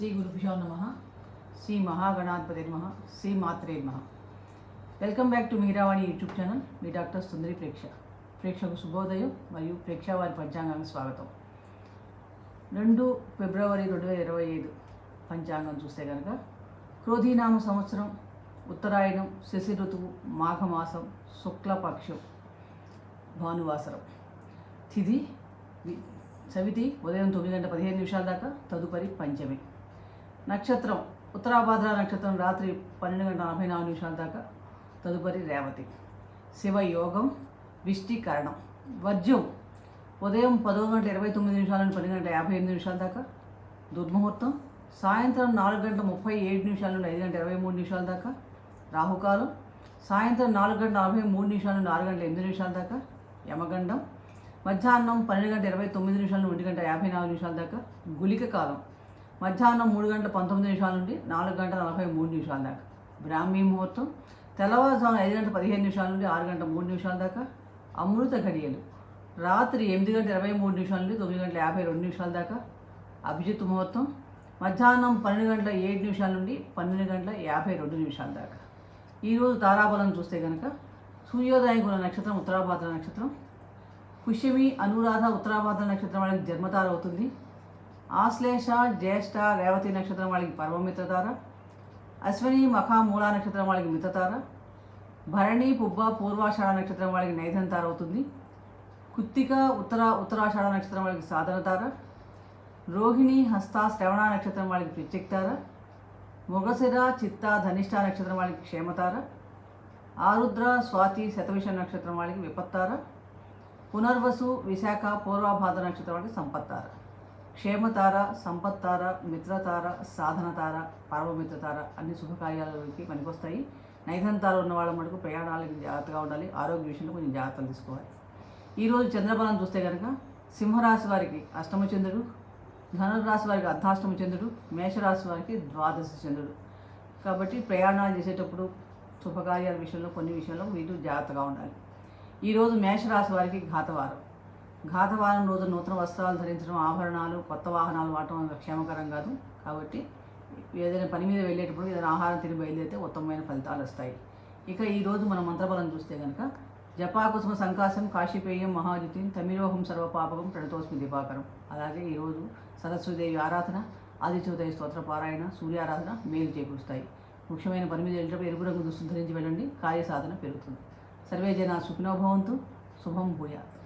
శ్రీ గురుభ్యో నమ శ్రీ మహాగణాధిపతి నమ శ్రీ మాత్రే నమ welcome back to Meeravani YouTube channel me doctor Sundari ప్రేక్ష ప్రేక్షకు శుభోదయం మరియు ప్రేక్షావారి పంచాంగానికి స్వాగతం. రెండు ఫిబ్రవరి రెండు వేల ఇరవై ఐదు పంచాంగం చూస్తే కనుక క్రోధీనామ సంవత్సరం ఉత్తరాయణం శశి ఋతువు మాఘమాసం శుక్లపక్షం భానువాసరం. తిథి చవితి ఉదయం తొమ్మిది గంటల పదిహేను నిమిషాల దాకా తదుపరి పంచమి. నక్షత్రం ఉత్తరాభాద్ర నక్షత్రం రాత్రి పన్నెండు గంటల నలభై నాలుగు నిమిషాల దాకా. తదుపరి రేవతి. శివయోగం విష్టికరణం. వర్జ్యం ఉదయం పదకొండు గంటల ఇరవై తొమ్మిది నిమిషాల నుండి పన్నెండు గంటల యాభై ఎనిమిది నిమిషాల దాకా. దుర్ముహూర్తం సాయంత్రం నాలుగు గంటల ముప్పై ఏడు నిమిషాల నుండి ఐదు గంటల ఇరవై మూడు నిమిషాల దాకా. రాహుకాలం సాయంత్రం నాలుగు గంటల నలభై మూడు నిమిషాల నుండి ఆరు గంటల ఎనిమిది నిమిషాల దాకా. యమగండం మధ్యాహ్నం పన్నెండు గంటల ఇరవై తొమ్మిది నిమిషాల నుండి ఒంటి గంట యాభై నాలుగు నిమిషాల దాకా. గుళిక కాలం మధ్యాహ్నం మూడు గంటల పంతొమ్మిది నిమిషాల నుండి నాలుగు గంటల నలభై మూడు నిమిషాల దాకా. బ్రాహ్మీ ముహూర్తం. తెల్లవారుజాము ఐదు గంటల పదిహేను నిమిషాల నుండి ఆరు గంటల మూడు నిమిషాల దాకా. అమృత ఘడియలు. రాత్రి ఎనిమిది గంటల ఇరవై మూడు నిమిషాల నుండి తొమ్మిది గంటల యాభై రెండు నిమిషాల దాకా. అభిజిత్ ముహూర్తం. మధ్యాహ్నం పన్నెండు గంటల ఏడు నిమిషాల నుండి పన్నెండు గంటల యాభై రెండు నిమిషాల దాకా. ఈరోజు తారాబలం చూస్తే కనుక సూర్యోదయం ఉన్న నక్షత్రం ఉత్తరాభాద్ర నక్షత్రం. పుష్యమి అనురాధ ఉత్తరాభాద్ర నక్షత్రం అనేది జన్మతార అవుతుంది. ఆశ్లేష జ్యేష్ఠ రేవతి నక్షత్రం వాళ్ళకి పర్వమిత్రతార అశ్విని మఖ మూలా నక్షత్రం వాళ్ళకి మితతార భరణి పుబ్బ పూర్వాషాఢ నక్షత్రం వాళ్ళకి నైధంతార అవుతుంది. కుత్తిక ఉత్తర ఉత్తరాషాఢ నక్షత్రం వాళ్ళకి సాధనతార రోహిణి హస్త శ్రవణ నక్షత్రం వాళ్ళకి ప్రత్యక్తార మొగసిర చిత్త ధనిష్ట నక్షత్రం వాళ్ళకి క్షేమతార ఆరుద్ర స్వాతి శతవిష నక్షత్రం వాళ్ళకి విపత్తార పునర్వసు విశాఖ పూర్వభాద్ర నక్షత్రం వాళ్ళకి సంపత్తార క్షేమతార సంపత్తార మిత్రతార సాధనతార పర్వమిత్రతార అన్ని శుభకార్యాలకి పనికొస్తాయి. నైధంతార ఉన్న వాళ్ళ మటుకు ప్రయాణాలకి జాగ్రత్తగా ఉండాలి. ఆరోగ్య విషయంలో కొంచెం జాగ్రత్తలు తీసుకోవాలి. ఈరోజు చంద్రబలం చూస్తే కనుక సింహరాశి వారికి అష్టమ చంద్రుడు ధనురాశి వారికి అర్ధాష్టమ చంద్రుడు మేషరాశి వారికి ద్వాదశ చంద్రుడు. కాబట్టి ప్రయాణాలు చేసేటప్పుడు శుభకార్యాల విషయంలో కొన్ని విషయంలో వీరు జాగ్రత్తగా ఉండాలి. ఈరోజు మేషరాశి వారికి ఘాతవారం. ఘాతవారం రోజు నూతన వస్త్రాలు ధరించడం ఆభరణాలు కొత్త వాహనాలు వాడటం క్షేమకరం కాదు. కాబట్టి ఏదైనా పని మీద వెళ్ళేటప్పుడు ఏదైనా ఆహారం తిని బయలుదేరితే ఉత్తమమైన ఫలితాలు వస్తాయి. ఇక ఈరోజు మన మంత్రబలం చూస్తే కనుక జపాకుసుమ సంకాశం కాశీపేయం మహాజితిం తమిరోహం సర్వపాపకం ప్రణతోస్మి దీపాకరం అలాగే ఈరోజు సరస్వదేవి ఆరాధన ఆదిత్యోదయ స్తోత్ర పారాయణ సూర్యారాధన మేలు చేకూరుస్తాయి. ముఖ్యమైన పని మీద వెళ్ళేటప్పుడు ఎరుపు రంగు దుస్తులు ధరించి వెళ్ళండి. కార్యసాధన పెరుగుతుంది. సర్వే జన సుఖినోభవంతు శుభం భూయాత్.